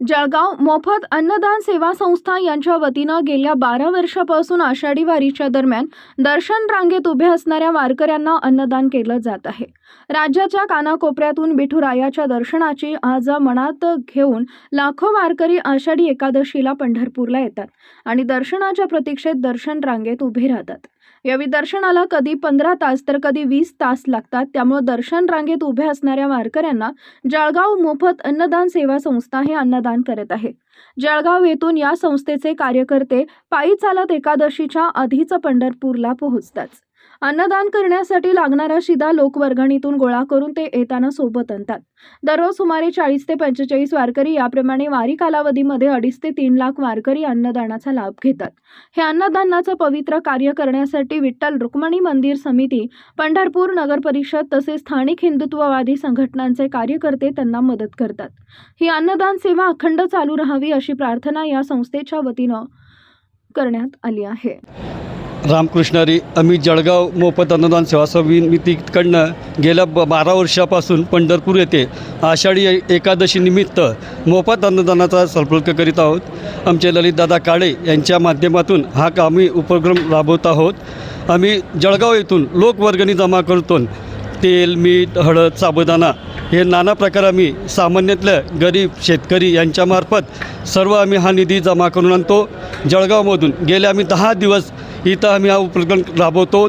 जळगाव मोफत अन्नदान सेवा संस्था यांच्या वतीनं गेल्या बारा वर्षापासून आषाढी वारीच्या दरम्यान दर्शन रांगेत उभे असणाऱ्या वारकऱ्यांना अन्नदान केलं जात आहे. राज्याच्या कानाकोपऱ्यातून विठुरायाच्या दर्शनाची आज मनात घेऊन लाखो वारकरी आषाढी एकादशीला पंढरपूरला येतात आणि दर्शनाच्या प्रतीक्षेत दर्शन रांगेत उभे राहतात. यावेळी दर्शनाला कधी पंधरा तास तर कधी वीस तास लागतात. त्यामुळे दर्शन रांगेत उभे असणाऱ्या वारकऱ्यांना जळगाव मोफत अन्नदान सेवा संस्था हे अन्नदान करत आहे. जळगाव येथून या संस्थेचे कार्यकर्ते पायी चालत एकादशीच्या आधीच पंढरपूरला पोहोचतात. अन्नदान करण्यासाठी लागणारा शिदा लोकवर्गणीतून गोळा करून ते येताना सोबत आणतात. दररोज सुमारे चाळीस ते पंचेचाळीस वारकरी याप्रमाणे वारी कालावधीमध्ये अडीच ते तीन लाख वारकरी अन्नदानाचा लाभ घेतात. हे अन्नदानाचं पवित्र कार्य करण्यासाठी विठ्ठल रुक्मणी मंदिर समिती पंढरपूर नगर परिषद तसेच स्थानिक हिंदुत्ववादी संघटनांचे कार्यकर्ते त्यांना मदत करतात. ही अन्नदान सेवा अखंड चालू राहावी अशी प्रार्थना या संस्थेच्या वतीनं करण्यात आली आहे. रामकृष्णारी आम्ही जळगाव मोफत अन्नदान सेवा समितीकडनं गेल्या ब बारा वर्षापासून पंढरपूर येथे आषाढी एकादशीनिमित्त एकादशी निमित्त मोफत अन्नदानाचा संपर्क करीत आहोत. आमचे ललितदादा काळे यांच्या माध्यमातून हा का- आम्ही उपक्रम राबवत आहोत. आम्ही जळगाव येथून लोकवर्गणी जमा करतो. तेल मीठ हळद साबुदाणा हे नाना प्रकार आम्ही सामान्यातल्या गरीब शेतकरी यांच्यामार्फत सर्व आम्ही हा निधी जमा करून आणतो. जळगावमधून गेले आम्ही दहा दिवस इथं आम्ही हा उपक्रम राबवतो.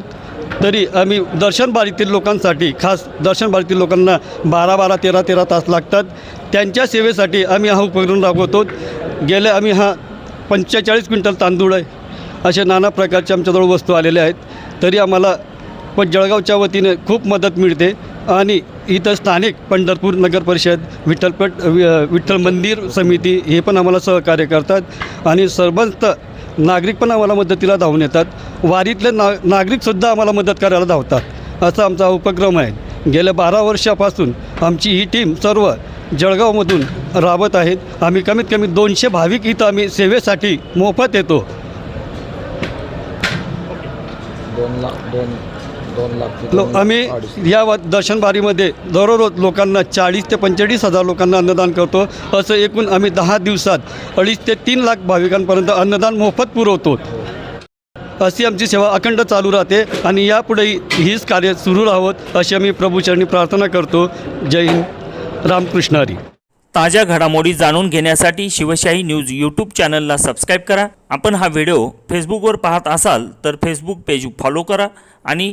तरी आम्ही दर्शन बारीतील लोकांसाठी खास दर्शन बारीतील लोकांना बारा बारा तेरा तेरा तास लागतात. त्यांच्या सेवेसाठी आम्ही हा उपक्रम राबवतो. गेले आम्ही हा पंचेचाळीस क्विंटल तांदूळ आहे. असे नाना प्रकारचे आमच्याजवळ वस्तू आलेल्या आहेत. तरी आम्हाला पण जळगावच्या वतीने खूप मदत मिळते. आणि इथं स्थानिक पंढरपूर नगर परिषद विठ्ठलपट विठ्ठल मंदिर समिती हे पण आम्हाला सहकार्य करतात. आणि सर्वच नागरिक पण आम्हाला मदतीला धावून येतात. वारीतले ना नागरिकसुद्धा आम्हाला मदत करायला धावतात. असा आमचा उपक्रम आहे. गेल्या बारा वर्षापासून आमची ही टीम सर्व जळगावमधून राबत आहेत. आम्ही कमीत कमी दोनशे भाविक इथं आम्ही सेवेसाठी मोफत येतो. दोन लाख दोन दोन लाख लो आम्ही. या वा- दर्शनबारीमध्ये दररोज लोकांना चाळीस ते पंचेचाळीस हजार लोकांना अन्नदान करतो. असं एकूण आम्ही दहा दिवसात अडीच ते तीन लाख भाविकांपर्यंत अन्नदान मोफत पुरवतो. अशी आमची सेवा अखंड चालू राहते आणि यापुढेही हीच कार्य सुरू राहावत अशी आम्ही प्रभूचरणी प्रार्थना करतो. जय हिंद. रामकृष्णारी ताज्या घडामोडी जाणून घेण्यासाठी शिवशाही न्यूज यूट्यूब चॅनलला सबस्क्राईब करा. आपण हा व्हिडिओ फेसबुकवर पाहत असाल तर फेसबुक पेज फॉलो करा आणि